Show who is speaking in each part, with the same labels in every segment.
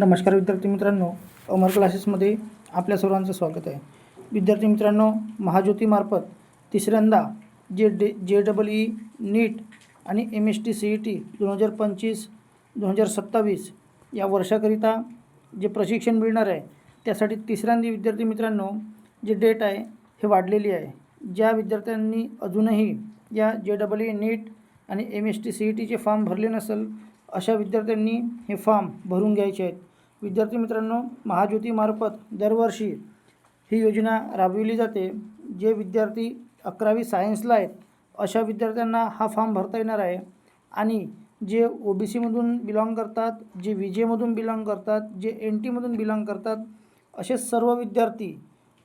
Speaker 1: नमस्कार विद्यार्थी मित्रांनो अमर क्लासेसमध्ये आपल्या सर्वांचं स्वागत आहे. विद्यार्थी मित्रांनो महाज्योतीमार्फत तिसऱ्यांदा जे डे जे डबल ई नीट आणि M S T C E T दोन हजार पंचवीस दोन हजार सत्तावीस या वर्षाकरिता जे प्रशिक्षण मिळणार आहे त्यासाठी तिसऱ्यांदा विद्यार्थी मित्रांनो जे डेट आहे हे वाढलेली आहे. ज्या विद्यार्थ्यांनी अजूनही या जे डबल ई नीट आणि M S T C E टीचे फॉर्म भरले नसेल अशा विद्यार्थ्यांनी हे फॉर्म भरून घ्यायचे आहेत. विद्यार्थी मित्रांनो महाज्योतीमार्फत दरवर्षी ही योजना राबविली जाते. जे विद्यार्थी अकरावी सायन्सला आहेत अशा विद्यार्थ्यांना हा फॉर्म भरता येणार आहे. आणि जे ओ बी सीमधून बिलॉंग करतात जे व्ही जेमधून बिलॉंग करतात जे एन टीमधून बिलॉंग करतात असे सर्व विद्यार्थी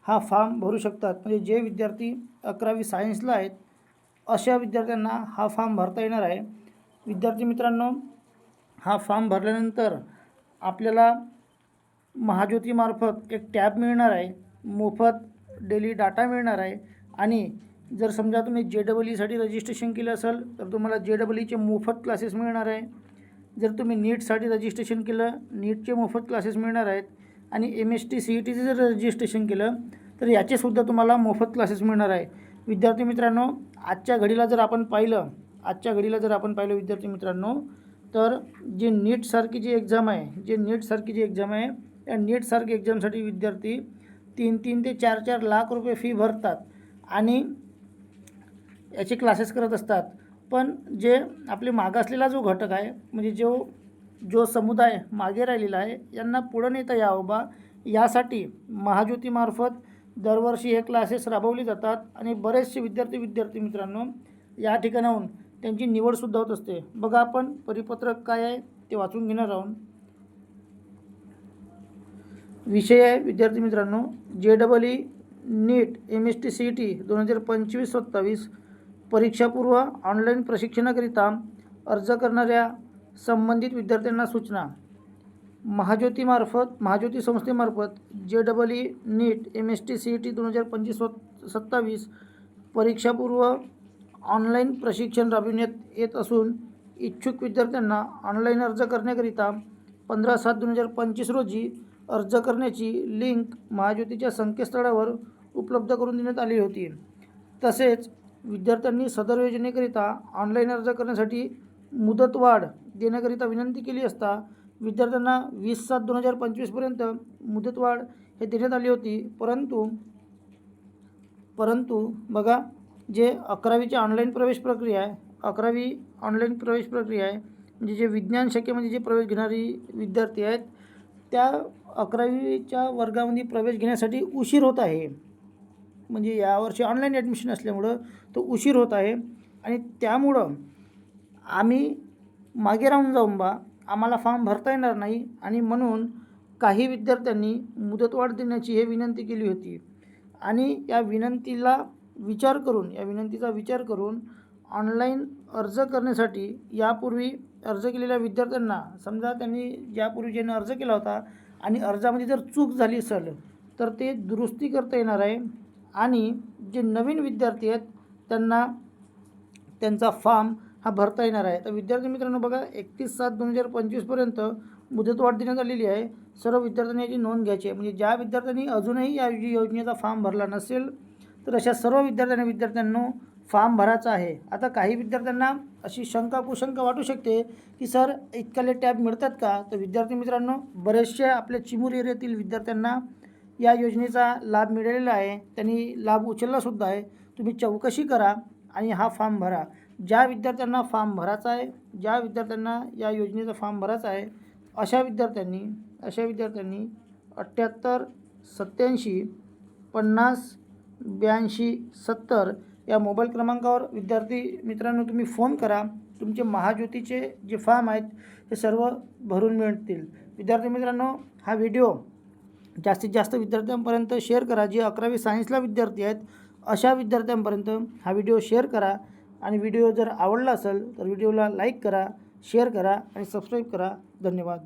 Speaker 1: हा फॉर्म भरू शकतात. म्हणजे जे विद्यार्थी अकरावी सायन्सला आहेत अशा विद्यार्थ्यांना हा फॉर्म भरता येणार आहे. विद्यार्थी मित्रांनो हा फॉर्म भरल्यानंतर आपल्याला महाज्योतीमार्फत एक टॅब मिळणार आहे मोफत डेली डाटा मिळणार आहे आणि जर समजा तुम्ही जे डबल ईसाठी रजिस्ट्रेशन केलं असेल तर तुम्हाला जे डबल ईचे मोफत क्लासेस मिळणार आहे. जर तुम्ही नीटसाठी रजिस्ट्रेशन केलं नीटचे मोफत क्लासेस मिळणार आहेत आणि M S T C E टीचं जर रजिस्ट्रेशन केलं तर याचेसुद्धा तुम्हाला मोफत क्लासेस मिळणार आहे. विद्यार्थी मित्रांनो आजच्या घडीला जर आपण पाहिलं आजच्या घडीला जर आपण पाहिलं विद्यार्थी मित्रांनो तर जे नीटसारखी जी एक्झाम आहे जे नीटसारखी जी एक्झाम आहे या नीटसारखी एक्झामसाठी विद्यार्थी तीन तीन ते चार चार लाख रुपये फी भरतात आणि याचे क्लासेस करत असतात. पण जे आपले मागासलेला जो घटक आहे म्हणजे जो जो समुदाय मागे राहिलेला आहे यांना पुढं नेता यावं बा यासाठी महाज्योतीमार्फत दरवर्षी हे क्लासेस राबवले जातात आणि बरेचसे विद्यार्थी विद्यार्थी मित्रांनो या ठिकाणाहून त्यांची निवडसुद्धा होत असते. बघा आपण परिपत्रक काय आहे ते वाचून घेणार आहोत. विषय आहे विद्यार्थी मित्रांनो. जे double E NEET M S T C E T दोन हजार पंचवीस सत्तावीस परीक्षापूर्व ऑनलाईन प्रशिक्षणाकरिता अर्ज करणाऱ्या संबंधित विद्यार्थ्यांना सूचना. महाज्योतीमार्फत महाज्योती संस्थेमार्फत J double E NEET M S T C E T दोन हजार पंचवीस सत्तावीस परीक्षापूर्व ऑनलाईन प्रशिक्षण राबविण्यात येत असून इच्छुक विद्यार्थ्यांना ऑनलाईन अर्ज करण्याकरिता पंधरा सात दोन हजार पंचवीस रोजी अर्ज करण्याची लिंक महाज्योतीच्या संकेतस्थळावर उपलब्ध करून देण्यात आली होती. तसेच विद्यार्थ्यांनी सदर योजनेकरिता ऑनलाईन अर्ज करण्यासाठी मुदतवाढ देण्याकरिता विनंती केली असता विद्यार्थ्यांना वीस सात दोन हजार पंचवीसपर्यंत मुदतवाढ हे देण्यात आली होती. परंतु परंतु बघा जे अकरावीची ऑनलाईन प्रवेश प्रक्रिया आहे अकरावी ऑनलाईन प्रवेश प्रक्रिया आहे म्हणजे जे विज्ञान शाखेमध्ये जे प्रवेश घेणारी विद्यार्थी आहेत त्या अकरावीच्या वर्गामध्ये प्रवेश घेण्यासाठी उशीर होत आहे. म्हणजे यावर्षी ऑनलाईन ॲडमिशन असल्यामुळं तो उशीर होत आहे. आणि त्यामुळं आम्ही मागे राहून जाऊन बा आम्हाला फॉर्म भरता येणार नाही आणि म्हणून काही विद्यार्थ्यांनी मुदतवाढ देण्याची हे विनंती केली होती. आणि या विनंतीला विचार करून या विनंतीचा विचार करून ऑनलाईन अर्ज करण्यासाठी यापूर्वी अर्ज केलेल्या विद्यार्थ्यांना समजा त्यांनी ज्यापूर्वी ज्याने अर्ज केला होता आणि अर्जामध्ये जर चूक झाली असेल तर ते दुरुस्ती करता येणार आहे. आणि जे नवीन विद्यार्थी आहेत त्यांना त्यांचा फॉर्म हा भरता येणार आहे. तर विद्यार्थी मित्रांनो बघा एकतीस सात दोन हजार पंचवीसपर्यंत मुदतवाढ देण्यात आलेली आहे. सर्व विद्यार्थ्यांनी याची नोंद घ्यायची आहे. म्हणजे ज्या विद्यार्थ्यांनी अजूनही या योजनेचा फॉर्म भरला नसेल तर अशा सर्व विद्यार्थ्यांना विद्यार्थ्यांनो फॉर्म भरायचा आहे. आता काही विद्यार्थ्यांना अशी शंका कुशंका वाटू शकते की सर इतकाले टॅब मिळतात का? तर विद्यार्थी मित्रांनो बरेचसे आपल्या चिमूर एरियातील विद्यार्थ्यांना या योजनेचा लाभ मिळालेला आहे. त्यांनी लाभ उचललासुद्धा आहे. तुम्ही चौकशी करा आणि हा फॉर्म भरा. ज्या विद्यार्थ्यांना फॉर्म भरायचा आहे ज्या विद्यार्थ्यांना या योजनेचा फॉर्म भरायचा आहे अशा विद्यार्थ्यांनी अशा विद्यार्थ्यांनी अठ्ठ्याहत्तर सत्याऐंशी पन्नास ब्याऐंशी सत्तर या मोबाईल क्रमांकावर विद्यार्थी मित्रांनो तुम्ही फोन करा. तुमचे महाज्योतीचे जे फॉर्म आहेत ते सर्व भरून मिळतील. विद्यार्थी मित्रांनो हा व्हिडिओ जास्तीत जास्त विद्यार्थ्यांपर्यंत शेअर करा. जे अकरावी सायन्सला विद्यार्थी आहेत अशा विद्यार्थ्यांपर्यंत हा व्हिडिओ शेअर करा. आणि व्हिडिओ जर आवडला असेल तर व्हिडिओला लाईक करा शेअर करा आणि सबस्क्राईब करा. धन्यवाद.